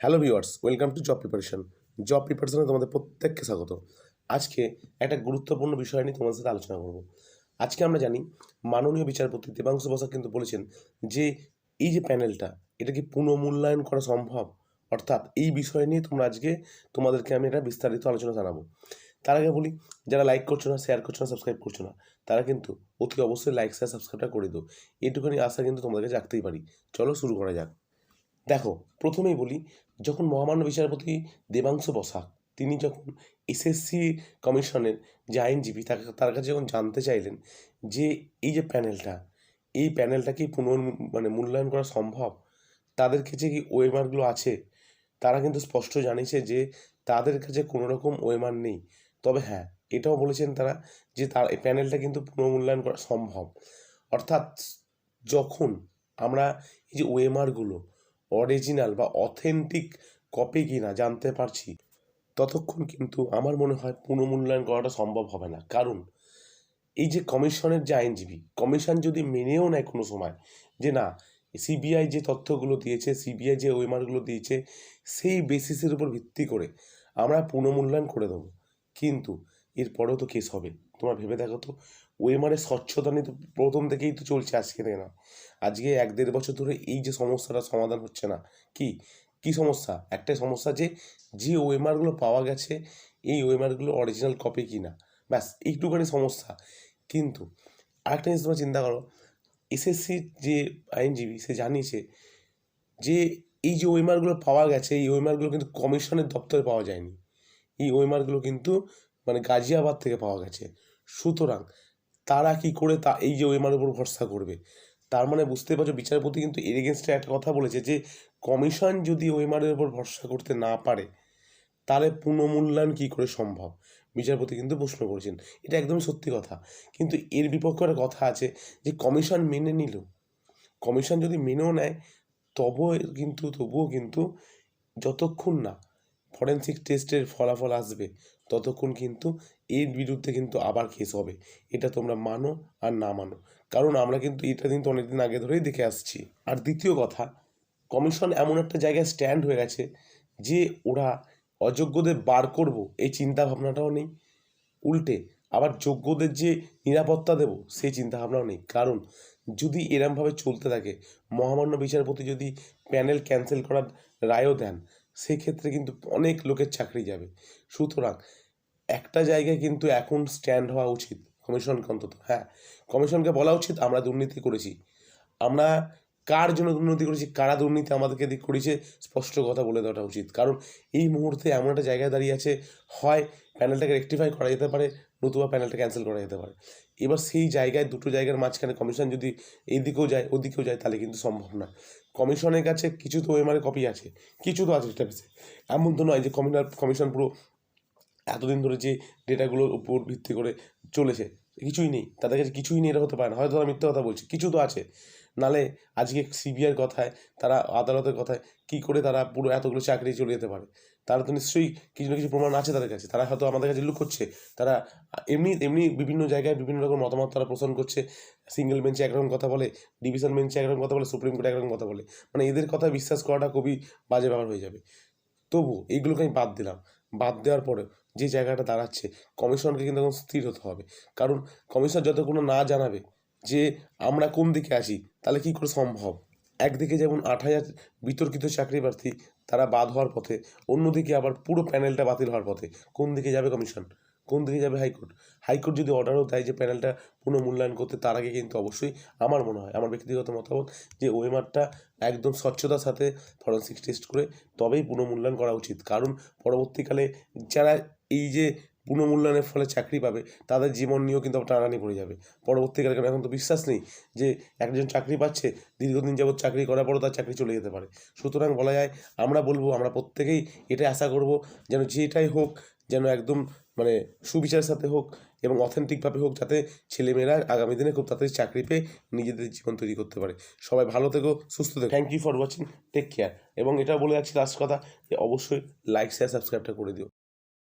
Hello viewers, welcome to job preparation. Job প্রিপারেশনে তোমাদের প্রত্যেককে স্বাগত। আজকে একটা গুরুত্বপূর্ণ বিষয় নিয়ে তোমাদের সাথে আলোচনা করব। আজকে আমরা জানি, মাননীয় বিচারপতি দেবাংশু বসাক কিন্তু বলেছেন যে, এই যে প্যানেলটা, এটা কি পুনঃমূল্যায়ন করা সম্ভব? অর্থাৎ এই বিষয় নিয়ে তোমরা আজকে তোমাদেরকে আমি একটা বিস্তারিত আলোচনা জানাব। তার আগে বলি, যারা লাইক করছ না শেয়ার করছ না সাবস্ক্রাইব করছ না, তারা কিন্তু অতি অবশ্যই লাইক শেয়ার সাবস্ক্রাইবটা করে দিও। এইটুখানি আশা কিন্তু তোমাদেরকে রাখতেই পারি। চলো শুরু করা যাক। দেখো, প্রথমেই বলি, যখন মহামান্য বিচারপতি দেবাংশু বসাক, তিনি যখন এসএসসি কমিশনের যে আইনজীবী, তাকে, তার কাছে যখন জানতে চাইলেন যে এই যে প্যানেলটা, এই প্যানেলটা কি পুনর মানে মূল্যায়ন করা সম্ভব? তাদের কাছে কি ওয়েমারগুলো আছে? তারা কিন্তু স্পষ্ট জানিয়েছে যে তাদের কাছে কোনো রকম ওয়েমার নেই। তবে হ্যাঁ এটাও বলেছেন তারা যে তার, এই প্যানেলটা কিন্তু পুনর্মূল্যায়ন করা সম্ভব। অর্থাৎ, যখন আমরা এই যে ওয়েমারগুলো অরিজিনাল বা অথেন্টিক কপি কিনা জানতে পারছি, ততক্ষণ কিন্তু আমার মনে হয় পুনর্মূল্যায়ন করাটা সম্ভব হবে না। কারণ, এই যে কমিশনের যে আইনজীবী, কমিশন যদি মেনেও নেয় কোনো সময় যে না সিবিআই যে তথ্যগুলো দিয়েছে সিবিআই যে ওয়েমারগুলো দিয়েছে, সেই বেসিসের উপর ভিত্তি করে আমরা পুনর্মূল্যায়ন করে দেবো। কিন্তু এরপরেও তো কেস হবে। তোমরা ভেবে দেখো তো ওয়েমারের স্বচ্ছতা নিয়ে তো প্রথম থেকেই তো চলছে আজকে থেকে না আজকে এক দেড় বছর ধরে এই যে সমস্যাটা সমাধান হচ্ছে না, কি? কি সমস্যা? একটাই সমস্যা যে যে ওয়েমারগুলো পাওয়া গেছে, এই ওয়েমারগুলো অরিজিনাল কপি কি না ব্যাস, এইটুখানি সমস্যা। কিন্তু আরেকটা জিনিস তোমরা চিন্তা করো এসএসসির যে আইনজীবী, সে জানিয়েছে যে, এই যে ওয়েমারগুলো পাওয়া গেছে, এই ওয়েমারগুলো কিন্তু কমিশনের দপ্তরে পাওয়া যায়নি। এই ওয়েমারগুলো কিন্তু মানে গাজিয়াবাদ থেকে পাওয়া গেছে। সুতরাং তারা কি করে তা, এই যে ওয়েমার উপর ভরসা করবে? তার মানে বুঝতে পারছ, বিচারপতি কিন্তু এর এগেনস্টে একটা কথা বলেছে যে, কমিশন যদি ওয়েমারের উপর ভরসা করতে না পারে, তাহলে পুনঃমূল্যায়ন কী করে সম্ভব? বিচারপতি কিন্তু প্রশ্ন করেছেন। এটা একদমই সত্যি কথা। কিন্তু এর বিপক্ষে একটা কথা আছে যে, কমিশন মেনে নিল। কমিশন যদি মেনেও নেয়, তবুও কিন্তু তবুও কিন্তু যতক্ষণ না ফরেন্সিক টেস্টের ফলাফল আসবে, ততক্ষণ কিন্তু এর বিরুদ্ধে কিন্তু আবার কেস হবে। এটা তোমরা মানো আর না মানো। কারণ আমরা কিন্তু এটা কিন্তু অনেকদিন আগে ধরেই দেখে আসছি। আর দ্বিতীয় কথা কমিশন এমন একটা জায়গায় স্ট্যান্ড হয়ে গেছে যে ওরা অযোগ্যদের বার করব, এই চিন্তা ভাবনাটাও নেই। উল্টে আবার যোগ্যদের যে নিরাপত্তা দেব, সেই চিন্তা ভাবনাও নেই। কারণ যদি এরমভাবে চলতে থাকে, মহামান্য বিচারপতি যদি প্যানেল ক্যান্সেল করার রায়ও দেন সেক্ষেত্রে কিন্তু অনেক লোকের চাকরি যাবে। সুতরাং একটা জায়গায় কিন্তু এখন স্ট্যান্ড হওয়া উচিত, কমিশনকে অন্তত। হ্যাঁ কমিশনকে বলা উচিত, আমরা দুর্নীতি করেছি। আমরা কার জন্য দুর্নীতি করেছি, কারা দুর্নীতি আমাদেরকে দিক করেছে স্পষ্ট কথা বলে দেওয়াটা উচিত। কারণ এই মুহূর্তে এমন একটা জায়গায় দাঁড়িয়ে আছে, হয় প্যানেলটাকে রেকটিফাই করা যেতে পারে, নতুবা প্যানেলটা ক্যান্সেল করা যেতে পারে। এবার সেই জায়গায়, দুটো জায়গার মাঝখানে কমিশন যদি এইদিকেও যায়, ওদিকেও যায়, তাহলে কিন্তু সম্ভব না। কমিশনের কাছে কিছু তো এমআরএ কপি আছে, কিছু তো আছে স্টেপসে এমন তো নয় যে কমিশনার কমিশন পুরো এতদিন ধরে যে ডেটাগুলোর উপর ভিত্তি করে চলেছে, কিছুই নেই। তাদের কাছে কিছুই নেই, এটা হতে পারে না। হয়তো তারা মিথ্যে কথা বলছে, কিছু তো আছে। নালে আজকে সিবিআইয়ের কথায়, তারা আদালতের কথায় কী করে তারা পুরো এতগুলো চাকরি চলে যেতে পারে? তারা তো নিশ্চয়ই কিছু না কিছু প্রমাণ আছে তাদের কাছে। তারা হয়তো আমাদের কাছে লুক করছে। তারা এমনি এমনি বিভিন্ন জায়গায় বিভিন্ন রকম মতামত তারা পোষণ করছে। সিঙ্গেল বেঞ্চে একরকম কথা বলে, ডিভিশন বেঞ্চে একরকম কথা বলে, সুপ্রিম কোর্টে একরকম কথা বলে। মানে এদের কথা বিশ্বাস করাটা খুবই বাজে ব্যাপার হয়ে যাবে। তবু এইগুলোকে আমি বাদ দিলাম। বাদ দেওয়ার পরে যে জায়গাটা দাঁড়াচ্ছে, কমিশনকে কিন্তু এখন স্থির হতে হবে। কারণ কমিশন যতক্ষণ না জানাবে যে আমরা কোন দিকে আছি তাহলে কি করে সম্ভব? একদিকে যেমন আট হাজার বিতর্কিত চাকরি প্রার্থী তারা বাদ হওয়ার পথে, অন্যদিকে আবার পুরো প্যানেলটা বাতিল হওয়ার পথে। কোন দিকে যাবে কমিশন? কোন দিকে যাবে হাইকোর্ট? হাইকোর্ট যদি অর্ডারও দেয় যে প্যানেলটা পুনঃমূল্যায়ন করতে, তার আগে কিন্তু অবশ্যই আমার মনে হয়, আমার ব্যক্তিগত মতামত যে ওয়েমারটা একদম স্বচ্ছতার সাথে ফরেন্সিক টেস্ট করে তবেই পুনঃমূল্যায়ন করা উচিত। কারণ পরবর্তীকালে যারা এই যে পুনঃমূল্যায়নের ফলে চাকরি পাবে, তাদের জীবন নিয়েও কিন্তু টানানি পড়ে যাবে। পরবর্তীকালে কারণ এখন তো বিশ্বাস নেই যে একজন চাকরি পাচ্ছে, দীর্ঘদিন যাবৎ চাকরি করার পরও তার চাকরি চলে যেতে পারে। সুতরাং বলা যায় আমরা বলব, আমরা প্রত্যেকেই এটাই আশা করব যেন যেটাই হোক, যেন একদম মানে সুবিচারের সাথে হোক এবং অথেন্টিকভাবে হোক যাতে ছেলেমেয়েরা আগামী দিনে খুব তাড়াতাড়ি চাকরি পেয়ে নিজেদের জীবন তৈরি করতে পারে। সবাই ভালো থেকো, সুস্থ থেকো। Thank you for watching take care এবং এটা বলে যাচ্ছি লাস্ট কথা যে অবশ্যই লাইক শেয়ার সাবস্ক্রাইবটা করে দিও।